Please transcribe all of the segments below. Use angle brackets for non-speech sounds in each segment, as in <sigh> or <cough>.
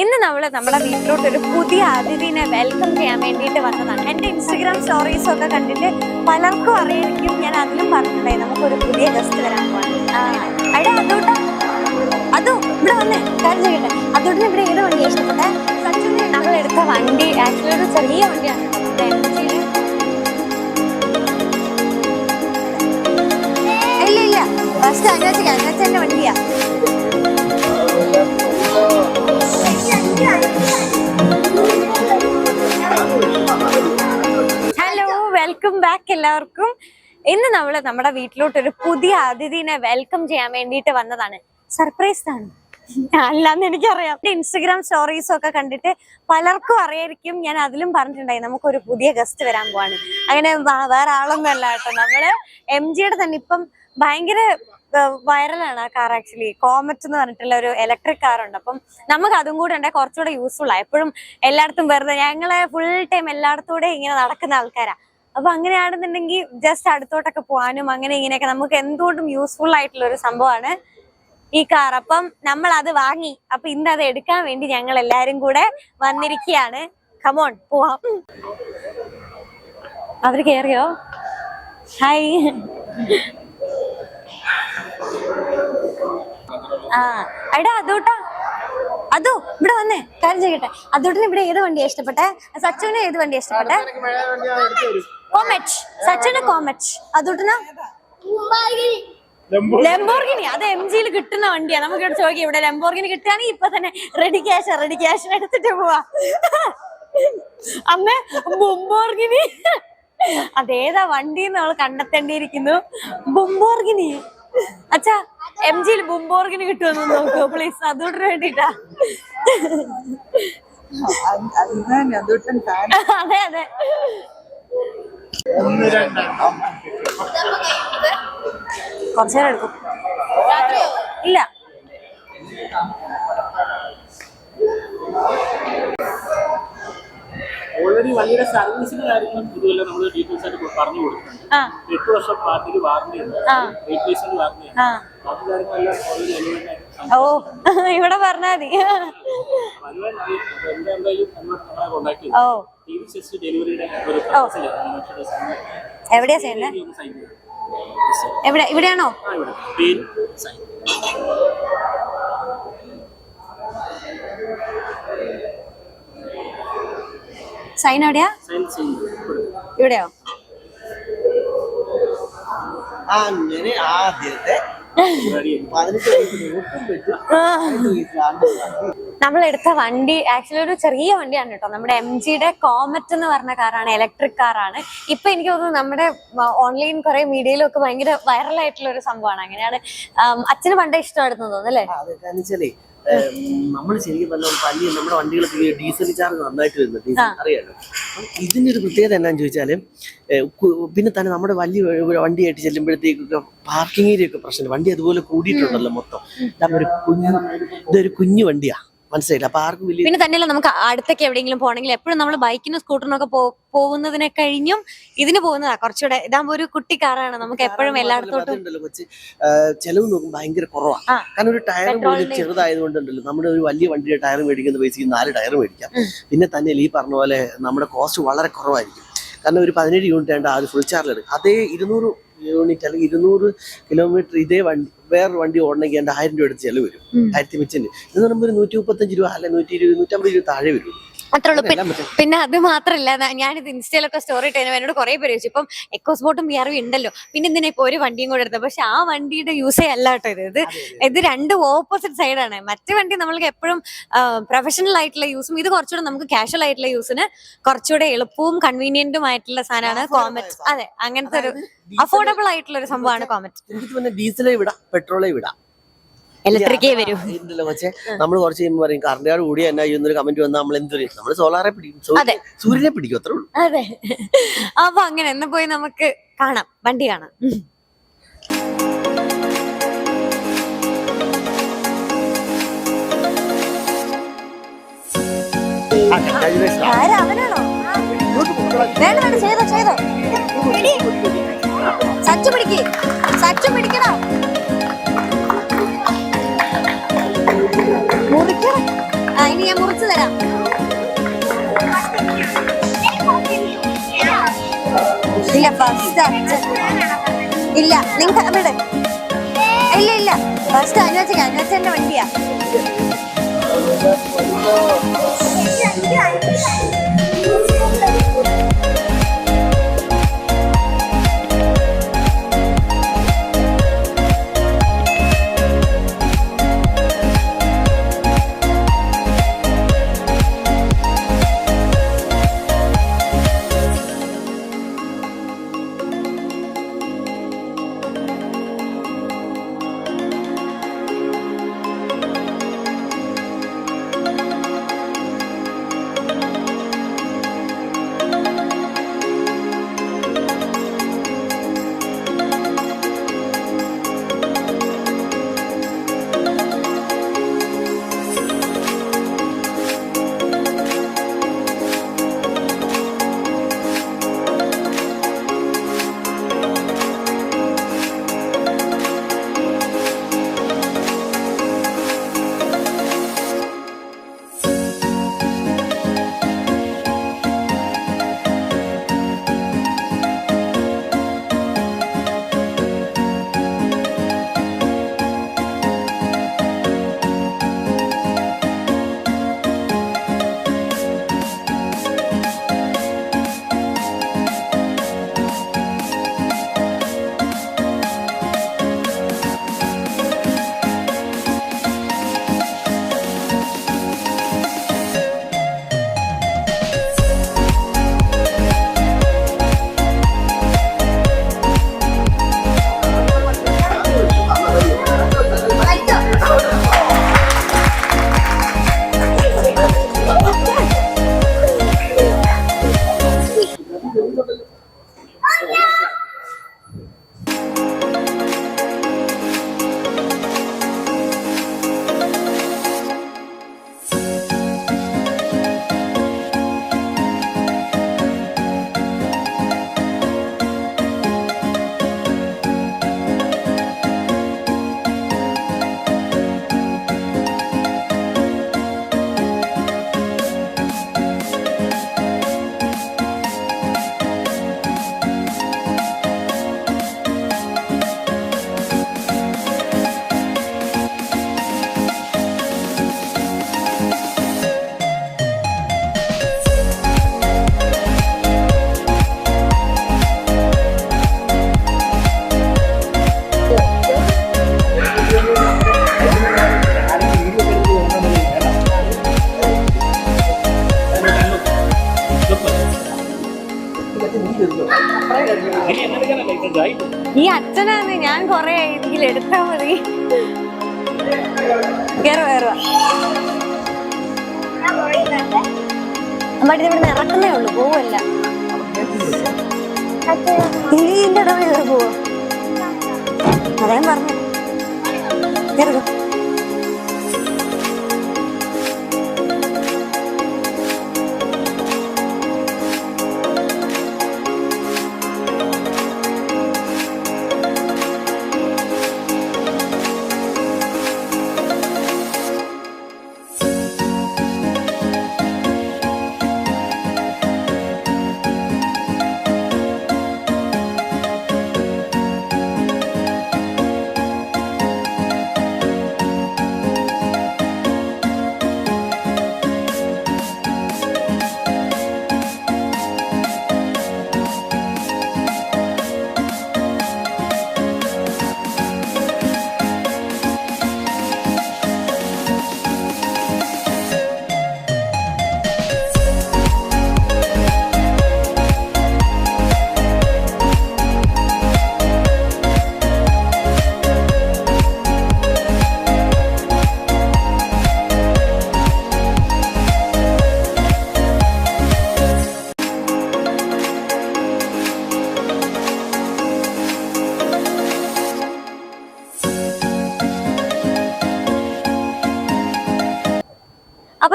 ഇന്ന് നമ്മൾ നമ്മുടെ വീട്ടിലോട്ട് ഒരു പുതിയ അതിഥിനെ വെൽക്കം ചെയ്യാൻ വേണ്ടിയിട്ട് വന്നതാണ്. എന്റെ ഇൻസ്റ്റഗ്രാം സ്റ്റോറീസ് ഒക്കെ കണ്ടിട്ട് പലർക്കും അറിയായിരിക്കും ഞാൻ അതിലും പറഞ്ഞിട്ടുണ്ടായി. നമുക്കൊരു പുതിയ ഗസ്റ്റ് വരാൻ പോകാൻ അവിടെ അതോട്ടാ അതോ ഇവിടെ വന്നേ. കാര്യം ചെയ്യട്ടെ. അതോട്ടിന് ഇവിടെ ഏത് വണ്ടി ഇഷ്ടപ്പെട്ടെ? സച്ചിൻ ഞങ്ങൾ എടുത്ത വണ്ടി ആക്ച്വലി ഒരു ചെറിയ വണ്ടിയാണ് ഇല്ല ഇല്ല. ഫസ്റ്റ് അനുവദിക്ക അനുവദിച്ചെന്റെ വണ്ടിയാ. വെൽക്കം ബാക്ക് എല്ലാവർക്കും. ഇന്ന് നമ്മൾ നമ്മുടെ വീട്ടിലോട്ട് ഒരു പുതിയ അതിഥിനെ വെൽക്കം ചെയ്യാൻ വേണ്ടിയിട്ട് വന്നതാണ്. സർപ്രൈസ് ആണ്. അല്ലാന്ന് എനിക്കറിയാം. ഇൻസ്റ്റഗ്രാം സ്റ്റോറീസും ഒക്കെ കണ്ടിട്ട് പലർക്കും അറിയായിരിക്കും ഞാൻ അതിലും പറഞ്ഞിട്ടുണ്ടായി. നമുക്കൊരു പുതിയ ഗസ്റ്റ് വരാൻ പോവാണ്. അങ്ങനെ വേറെ ആളൊന്നും അല്ല കേട്ടോ. നമ്മൾ എം ജിയുടെ തന്നെ ഇപ്പം ഭയങ്കര വൈറലാണ് ആ കാർ ആക്ച്വലി കോമറ്റ് എന്ന് പറഞ്ഞിട്ടുള്ള ഒരു ഇലക്ട്രിക് കാർ ഉണ്ട്. അപ്പം നമുക്ക് അതും കൂടെ ഉണ്ടെങ്കിൽ കുറച്ചുകൂടെ യൂസ്ഫുൾ ആ. എപ്പോഴും എല്ലായിടത്തും വെറുതെ ഞങ്ങളെ ഫുൾ ടൈം എല്ലായിടത്തൂടെ ഇങ്ങനെ നടക്കുന്ന ആൾക്കാരാ. അപ്പൊ അങ്ങനെയാണെന്നുണ്ടെങ്കിൽ ജസ്റ്റ് അടുത്തോട്ടൊക്കെ പോകാനും അങ്ങനെ ഇങ്ങനെയൊക്കെ നമുക്ക് എന്തുകൊണ്ടും യൂസ്ഫുൾ ആയിട്ടുള്ള ഒരു സംഭവമാണ്. ഈ കാർ അപ്പം നമ്മൾ അത് വാങ്ങി. അപ്പൊ ഇന്ന് അത് എടുക്കാൻ വേണ്ടി ഞങ്ങൾ എല്ലാരും കൂടെ വന്നിരിക്കുകയാണ്. കമോൺ പോവാം. അവർ കേറിയോ? ഹായ് ആ എടാ അതോട്ടാ. അതോ ഇവിടെ വന്നേ. കാര്യം ചെയ്യട്ടെ അതോട്ടിന് ഇവിടെ ഏത് വണ്ടിയാ ഇഷ്ടപ്പെട്ടെ? സച്ചുവിന് ഏത് വണ്ടിയാ ഇഷ്ടപ്പെട്ടെ? കോമറ്റ് സച്ചിന് കോമറ്റ് അതുട്ടന ലംബോർഗിനി അത് എം ജിയിൽ കിട്ടുന്ന വണ്ടിയാ. നമുക്ക് ഇവിടെ ചോദിക്കാം. ഇവിടെ ലംബോർഗിനി കിട്ടുകയാണെങ്കിൽ ഇപ്പൊ തന്നെ റെഡി ക്യാഷ് റെഡി ക്യാഷ് എടുത്തിട്ട് പോവാ. അമ്മ ബുംബോർഗിനി അതേതാ വണ്ടി നമ്മൾ കണ്ടെത്തേണ്ടിയിരിക്കുന്നു? ബുംബോർഗിനി അച്ഛാ എം ജിയിൽ ബുംബോർഗിനി കിട്ടുമെന്ന് നോക്കൂ പ്ലീസ് അതുകൊണ്ട് വേണ്ടിട്ടാ അതെ അതെ. കുറച്ചു നേരം എടുക്കും. ഇല്ല. ഓൾറെഡി വണ്ടിയുടെ സർവീസിന്റെ കാര്യങ്ങളും ഇതുവല്ല നമ്മൾ ഡീറ്റെയിൽസ് ആയിട്ട് പറഞ്ഞു കൊടുക്കും എട്ട് വർഷം പാർട്ടിക്ക് വാറണ്ടി ഉണ്ട്. റീപ്ലേസ്മെന്റ് വാറണ്ടി ഓ ഇവിടെ പറഞ്ഞാ മതി. ഓ. എവിടെയാ ചെയ്യുന്നത് എവിടെ ഇവിടെയാണോ ആ ഇവിടെ പേര് സൈൻ എവിടെയാ? ഇവിടെയോ? അങ്ങനെ ആദ്യത്തെ നമ്മൾ എടുത്ത വണ്ടി ആക്ച്വലി ഒരു ചെറിയ വണ്ടിയാണ് കേട്ടോ. നമ്മുടെ എം ജിയുടെ കോമറ്റ് എന്ന് പറഞ്ഞ കാറാണ് ഇലക്ട്രിക് കാറാണ് ഇപ്പൊ എനിക്ക് തോന്നുന്നു നമ്മുടെ ഓൺലൈൻ കുറെ മീഡിയയിലും ഒക്കെ ഭയങ്കര വൈറൽ ആയിട്ടുള്ള ഒരു സംഭവമാണ്. അങ്ങനെയാണ് അച്ഛന് പണ്ടേ ഇഷ്ടമായിരുന്നു തോന്നുന്നു അല്ലേ? നമ്മൾ ശരിക്കും പറഞ്ഞ വലിയ നമ്മുടെ വണ്ടികളൊക്കെ ഈ ഡീസൽ ചാർജ് നന്നായിട്ട് വരുന്നത്. ഡീസൽ അറിയാലോ. അപ്പം ഇതിന്റെ ഒരു പ്രത്യേകത എന്നാന്ന് ചോദിച്ചാൽ പിന്നെ തന്നെ നമ്മുടെ വലിയ വണ്ടിയായിട്ട് ചെല്ലുമ്പോഴത്തേക്കൊക്കെ പാർക്കിംഗ് ഏരിയ ഒക്കെ പ്രശ്നം. വണ്ടി അതുപോലെ കൂടിയിട്ടുണ്ടല്ലോ മൊത്തം. ഒരു കുഞ്ഞു ഇതൊരു കുഞ്ഞു വണ്ടിയാ. മനസ്സിലായില്ല. അപ്പൊ ആർക്കും വലിയ പിന്നെ തന്നെയല്ല നമുക്ക് അടുത്തൊക്കെ എവിടെയെങ്കിലും പോകണമെങ്കിൽ എപ്പോഴും നമ്മൾ ബൈക്കിനും സ്കൂട്ടറിനൊക്കെ പോകുന്നതിനെ കഴിഞ്ഞും ഇതിന് പോകുന്നതാ. കുറച്ചുകൂടെ ഇതാകുമ്പോ ഒരു കുട്ടി കാറാണ്. നമുക്ക് എപ്പോഴും എല്ലായിടത്തോട്ടും ചെലവ് നോക്കും ഭയങ്കര കുറവാണ് കാരണം ഒരു ടയർ ചെറുതായതുകൊണ്ടുണ്ടല്ലോ. നമ്മുടെ ഒരു വലിയ വണ്ടിയുടെ ടയർ മേടിക്കുന്ന പൈസക്ക് നാല് ടയർ മേടിക്കാം. പിന്നെ തന്നെ ഈ പറഞ്ഞ പോലെ നമ്മുടെ കോസ്റ്റ് വളരെ കുറവായിരിക്കും. കാരണം ഒരു പതിനേഴ് യൂണിറ്റ് ആയിട്ട് ആ ഒരു ഫുൾ ചാർജ് എടുക്കും അതേ ഇരുന്നൂറ് യൂണിറ്റ് അല്ലെങ്കിൽ ഇരുന്നൂറ് കിലോമീറ്റർ ഇതേ വണ്ടി വേറൊരു വണ്ടി ഓടണമെങ്കിൽ എന്റെ ആയിരം രൂപ എടുത്ത് ചെലവ് വരും. ആയിരത്തി മിച്ചിന് എന്ന് പറയുമ്പോൾ ഒരു നൂറ്റി മുപ്പത്തഞ്ച് രൂപ അല്ലെ നൂറ്റി ഇരുപത് നൂറ്റമ്പത് രൂപ താഴെ വരും. അത്രേ ഉള്ളൂ. എല്ലാം പിന്നെ അത് മാത്രല്ല ന- ഞാനിത് ഇൻസ്റ്റയിലൊക്കെ സ്റ്റോറി ഇട്ടതിന് എന്നോട് കുറെ പേര് ചോദിച്ചു. ഇപ്പം എക്കോസ്പോർട്ടും ബി ആർവി ഉണ്ടല്ലോ. പിന്നെ എന്തിനാ ഇപ്പൊ ഒരു വണ്ടിയും കൂടെ എടുത്തത്? പക്ഷെ ആ വണ്ടിയുടെ യൂസേ അല്ല കേട്ടോ ഇത്. ഇത് ഇത് രണ്ടും ഓപ്പോസിറ്റ് സൈഡാണ് മറ്റേ വണ്ടി നമ്മൾക്ക് എപ്പോഴും പ്രൊഫഷണൽ ആയിട്ടുള്ള യൂസും ഇത് കുറച്ചുകൂടെ നമുക്ക് കാഷ്വൽ ആയിട്ടുള്ള യൂസിന് കുറച്ചുകൂടെ എളുപ്പവും കൺവീനിയന്റും ആയിട്ടുള്ള സാധനമാണ് കോമറ്റ് അതെ അങ്ങനത്തെ ഒരു അഫോർഡബിൾ ആയിട്ടുള്ള ഒരു സംഭവമാണ് കോമറ്റ് എനിക്ക് പിന്നെ ഡീസലേ വിടാം പെട്രോളേ വിടാം. ഇലക്ട്രിക്കേ വരൂ. ഇല്ലല്ലോ കൊച്ചെ നമ്മൾ കുറച്ച് കഴിയുമ്പോൾ പറയും കറണ്ടുകാർ കൂടി എന്നാ ചെയ്യുന്നൊരു കമന്റ് വന്നാൽ നമ്മൾ എന്ത് പറയും? നമ്മൾ സോളാറെ പിടിക്കും. സൂര്യനെ പിടിക്കും അത്രേ ഉള്ളൂ. അതെ. അപ്പൊ അങ്ങനെ എന്ന് പോയി നമുക്ക് കാണാം. വണ്ടി കാണാം. സച്ചു പിടിക്ക്. സച്ചു പിടിക്കണോ? ഇല്ല ഫസ്റ്റ് ഇല്ല നിങ്ങൾ അവിടെ? ഇല്ല ഇല്ല. ഫസ്റ്റ് അനുവച്ചക്ക് അനുവച്ചന്റെ വണ്ടിയാ. കേറുവാ കേറുവാ അമ്പാടി ഇവിടെ ഇറക്കുന്നേ ഉള്ളൂ പോവല്ല. ഇതിന്റെ ഇടവഴി കയറി പോവോ. അതേ പറഞ്ഞു കയറുക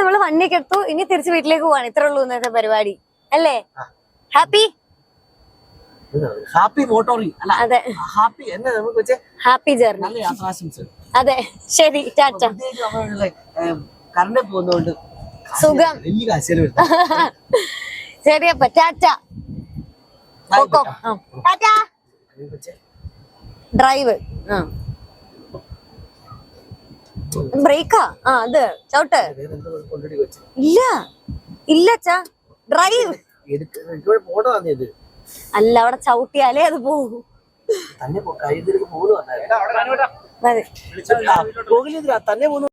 നമ്മൾ വണ്ടിയൊക്കെ എടുത്തു. ഇനി തിരിച്ച് വീട്ടിലേക്ക് പോവാണ്. ഇത്രേ ഉള്ളൂ ഇന്നത്തെ പരിപാടി. അല്ലേ? ഹാപ്പി? ഹാപ്പി മോട്ടോറി. അല്ല അതെ. ഹാപ്പി എന്നെ നമുക്ക് ഹാപ്പി ജേർണി. നല്ല യാത്രാശംസകൾ. അതെ. ശരി ടാറ്റ. കറണ്ട് പോകുന്നതുകൊണ്ട് സുഖം. <laughs> ശരി അപ്പൊ ടാറ്റ. ടാറ്റ. ഡ്രൈവ്. ആ. ബ്രേക്കാ ആ? അത്. ചവിട്ട്. ഇല്ല. ഇല്ല അച്ഛാ ഡ്രൈവ് അല്ല അവിടെ ചവിട്ടിയാലേ അത് പോകും തന്നെ തന്നെ പോകുന്നു